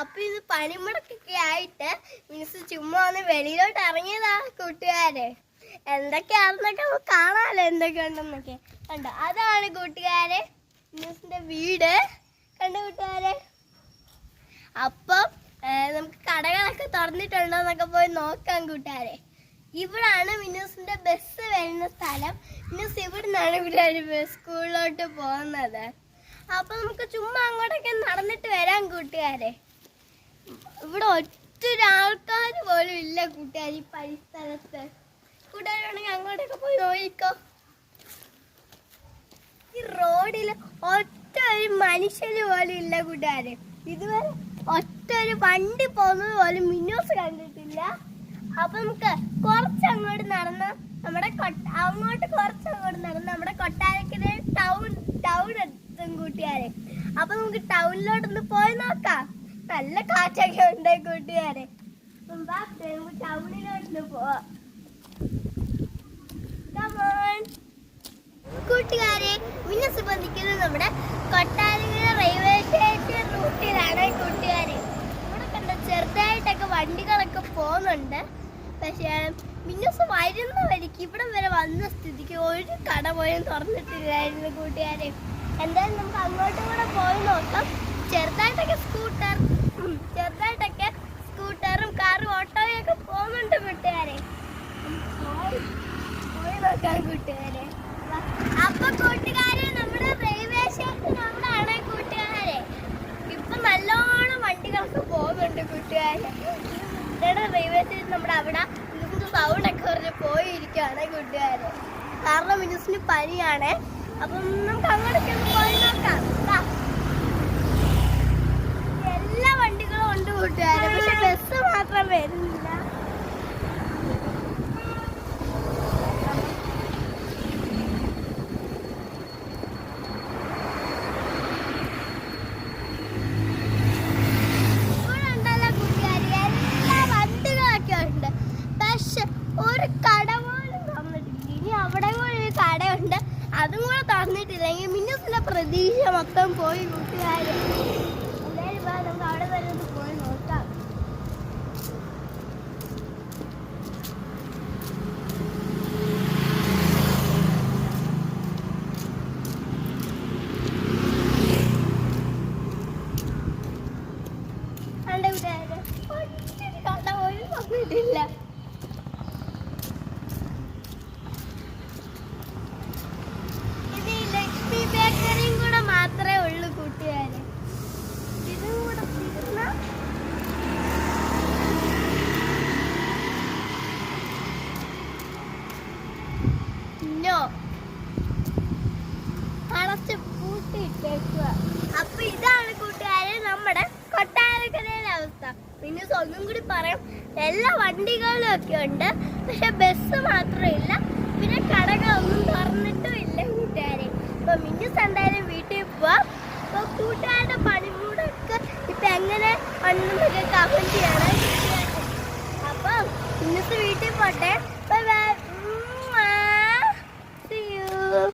അപ്പൊ ഇത് പണിമുടക്കൊക്കെ ആയിട്ട് മീൻസ് ചുമ്മാ ഒന്ന് വെളിയിലോട്ട് ഇറങ്ങിയതാ കൂട്ടുകാരെ. എന്തൊക്കെയാണെന്നൊക്കെ നമുക്ക് കാണാമല്ലോ എന്തൊക്കെ ഉണ്ടെന്നൊക്കെ കണ്ടോ അതാണ് കൂട്ടുകാരെ മീൻസിന്റെ വീട്. കണ്ടോ കൂട്ടുകാരെ? അപ്പം നമുക്ക് കടകളൊക്കെ തുറന്നിട്ടുണ്ടോ എന്നൊക്കെ പോയി നോക്കാം കൂട്ടുകാരെ. ഇവിടാണ് മിനൂസിന്റെ ബസ് വരുന്ന സ്ഥലം. മിനൂസ് ഇവിടെ നിന്നാണ് ഇവിടെ സ്കൂളിലോട്ട് പോകുന്നത്. അപ്പൊ നമുക്ക് ചുമ്മാ അങ്ങോട്ടൊക്കെ നടന്നിട്ട് വരാം കൂട്ടുകാരെ. ഇവിടെ ഒറ്റൊരാൾക്കാർ പോലും ഇല്ല കൂട്ടുകാർ ഈ പരിസ്ഥലത്ത് കൂട്ടുകാരാണെങ്കിൽ അങ്ങോട്ടൊക്കെ പോയി നോക്കിക്കോ ഈ റോഡിൽ ഒറ്റ ഒരു മനുഷ്യന് പോലും ഇല്ല കൂട്ടുകാര്. ഇതുവരെ ഒറ്റ ഒരു വണ്ടി പോകുന്നത് പോലും മിന്നോസ് കണ്ടിട്ടില്ല. അപ്പൊ നമുക്ക് കുറച്ച് അങ്ങോട്ട് നടന്ന് നമ്മുടെ കൊട്ട- അങ്ങോട്ട് കുറച്ച് അങ്ങോട്ട് നടന്ന് നമ്മുടെ കൊട്ടാരക്കര ടൗൺ ടൗൺ എത്തും കൂട്ടുകാരെ. അപ്പൊ നമുക്ക് ടൗണിലോട്ടൊന്ന് പോയി നോക്കാം. നല്ല കാറ്റൊക്കെ ഉണ്ട് കൂട്ടുകാരെ. കൂട്ടുകാരെ പിന്നെ സംബന്ധിക്കുന്നത് നമ്മുടെ കൊട്ടാരക്കര റെയിൽവേ സ്റ്റേഷൻ റൂട്ടിലാണ് കൂട്ടുകാരെ. ഇവിടെ കണ്ട ചെറുതായിട്ടൊക്കെ വണ്ടികളൊക്കെ പോകുന്നുണ്ട്. പക്ഷേ മിന്നസ് വരുന്ന വഴിക്ക് ഇവിടെ വരെ വന്ന സ്ഥിതിക്ക് ഒരു കട പോലും തുറന്നിട്ടില്ലായിരുന്നു കൂട്ടുകാരെ. എന്തായാലും നമുക്ക് അങ്ങോട്ടും കൂടെ പോയി നോക്കാം. ചെറുതായിട്ടൊക്കെ സ്കൂട്ടർ ഉം, ചെറുതായിട്ടൊക്കെ സ്കൂട്ടറും കാറും ഓട്ടോയും ഒക്കെ പോകുന്നുണ്ട് കൂട്ടുകാരെ പോയി നമ്മുടെ നല്ലോണം വണ്ടികൾക്ക് അവിടെ പോയിരിക്കുകയാണ് കൂട്ടുകാരെ. കാരണം മിനിസിന് പനിയാണ്. അപ്പം നമുക്ക് അങ്ങോട്ടൊക്കെ ഒന്ന് പോയി നോക്കാം വാ. എല്ലാ വണ്ടികളും ഉണ്ട് കൂട്ടുകാരെ പക്ഷെ ബസ് മാത്രം വരുന്നില്ല ഇവിടെ ഉണ്ടല്ലോ കൂട്ടുകാരി, എല്ലാ വണ്ടികളൊക്കെ ഉണ്ട് പക്ഷെ ഒരു കട പോലും തുറന്നിട്ടില്ല ഇനി അവിടെ കൂടെ ഒരു കടയുണ്ട് അതും കൂടെ തുറന്നിട്ടില്ലെങ്കിൽ മിന്നസിന്റെ പ്രതീക്ഷ മൊത്തം പോയി കൂട്ടുകാര് എന്തായാലും വാ, നമുക്ക് അവിടെ വരെ ഒന്ന് പോയി നോക്കാം കണ്ട കൂട്ടുകാരെ ഒറ്റൊരു കട പോലും തുറന്നിട്ടില്ല ഇത് ഈ ലക്ഷ്മി ബേക്കറിയും കൂടെ മാത്രമേ ഉള്ളൂ കൂട്ടുകാര് ഇതും കൂടെ തീർന്ന നോ അപ്പൊ ഇതാണ് കൂട്ടുകാരെ നമ്മുടെ കൊട്ടാരക്കരയിലെ അവസ്ഥ. പിന്നെ ഒന്നും കൂടി പറയാം എല്ലാ വണ്ടികളും ഒക്കെ ഉണ്ട്. പക്ഷെ ബസ് മാത്രമില്ല. പിന്നെ കടകളൊന്നും തുറന്നിട്ടും ഇല്ല കൂട്ടുകാരെ. അപ്പൊ മിന്നസ് എന്തായാലും വീട്ടിൽ പോവാം. അപ്പൊ കൂട്ടുകാരുടെ പണിമൂടൊക്കെ ഇപ്പൊ എങ്ങനെ ഉണ്ടെന്നൊക്കെ കമന്റ് ചെയ്യണം. അപ്പൊ മിന്നസ് വീട്ടിൽ പോട്ടെ.